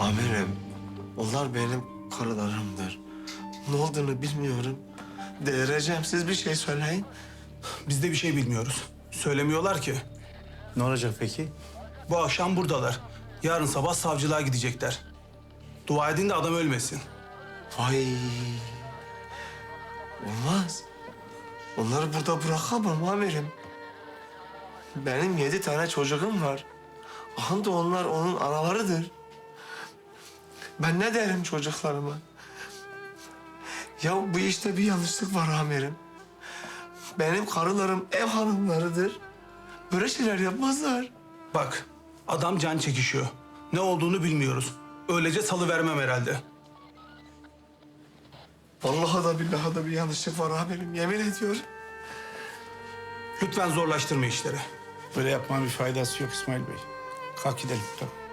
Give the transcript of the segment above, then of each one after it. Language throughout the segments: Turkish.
Amirim, onlar benim karılarımdır. Ne olduğunu bilmiyorum. Delireceğim. Siz bir şey söyleyin. Biz de bir şey bilmiyoruz. Söylemiyorlar ki. Ne olacak peki? Bu akşam buradalar. Yarın sabah savcılığa gidecekler. Dua edin de adam ölmesin. Vay. Olmaz. Onları burada bırakamam amirim. Benim yedi tane çocuğum var. Aha da onlar onun analarıdır. Ben ne derim çocuklarıma? Ya bu işte bir yanlışlık var amirim. Benim karılarım ev hanımlarıdır. Böyle şeyler yapmazlar. Bak, adam can çekişiyor. Ne olduğunu bilmiyoruz. Öylece salı vermem herhalde. Vallahi da billahi da bir yanlışlık var amirim. Yemin ediyorum. Lütfen zorlaştırma işleri. Böyle yapmanın bir faydası yok İsmail Bey. Kalk gidelim. Tamam.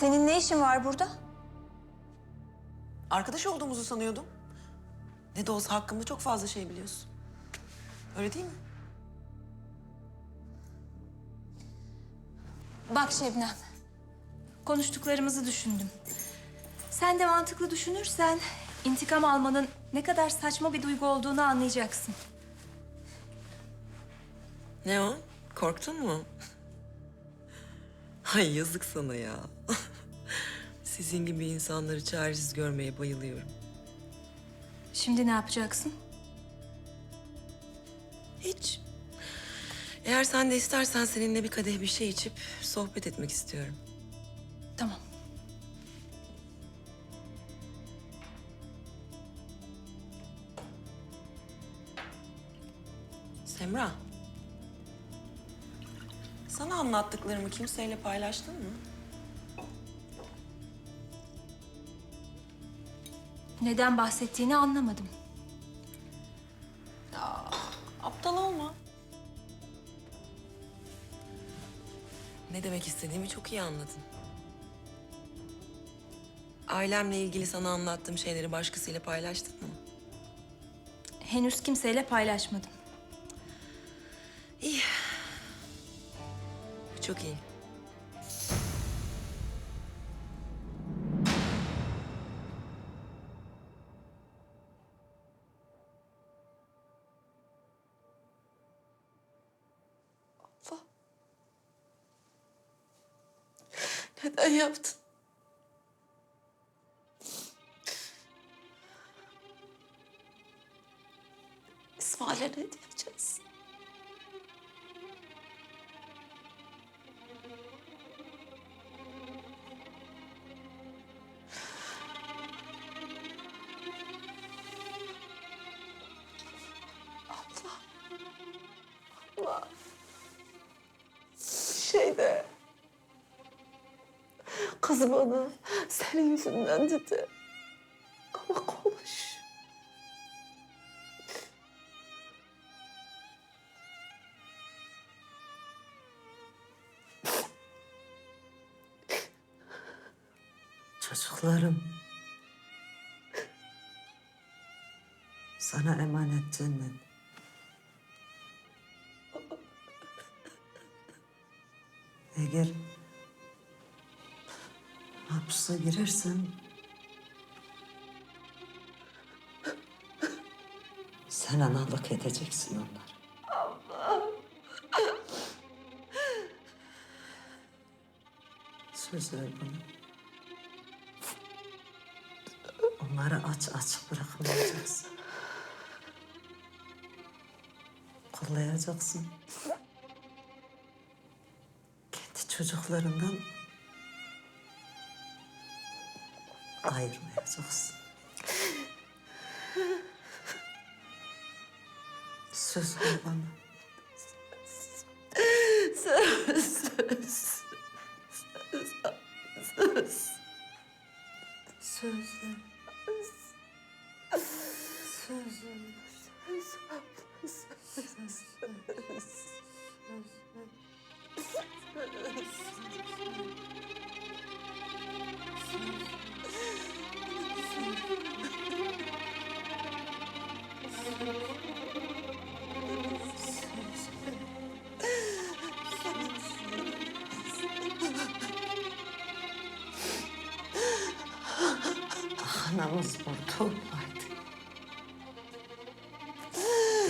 Senin ne işin var burada? Arkadaş olduğumuzu sanıyordum. Ne de olsa hakkımda çok fazla şey biliyorsun. Öyle değil mi? Bak Şebnem. Konuştuklarımızı düşündüm. Sen de mantıklı düşünürsen intikam almanın ne kadar saçma bir duygu olduğunu anlayacaksın. Ne o? Korktun mu? Ay yazık sana ya. Sizin gibi insanları çaresiz görmeye bayılıyorum. Şimdi ne yapacaksın? Hiç. Eğer sen de istersen seninle bir kadeh bir şey içip sohbet etmek istiyorum. Tamam. Semra. Sana anlattıklarımı kimseyle paylaştın mı? Neden bahsettiğini anlamadım. Aptal olma. Ne demek istediğimi çok iyi anladın. Ailemle ilgili sana anlattığım şeyleri başkasıyla paylaştın mı? Henüz kimseyle paylaşmadım. İyi. Bu çok iyi. Allah. Neden yaptın? İsmail'e ne diyeceğiz? Şeyde... Kız bana senin yüzünden dedi. Ama konuş. Çocuklarım. Sana emanet cennet. Eğer hapse girersen sen analık edeceksin onlara. Söz ver bana. Onları aç aç bırakmayacaksın. Kollayacaksın çocuklarından ayırmayacaksın. Söz ver bana. Söz, söz, söz, söz. Söz ver. Söz ver. Söz ver. Söz ver. Söz ver. Anamız burada olmaydı.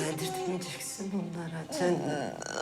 Yedirtmeyeceksin onlara canım.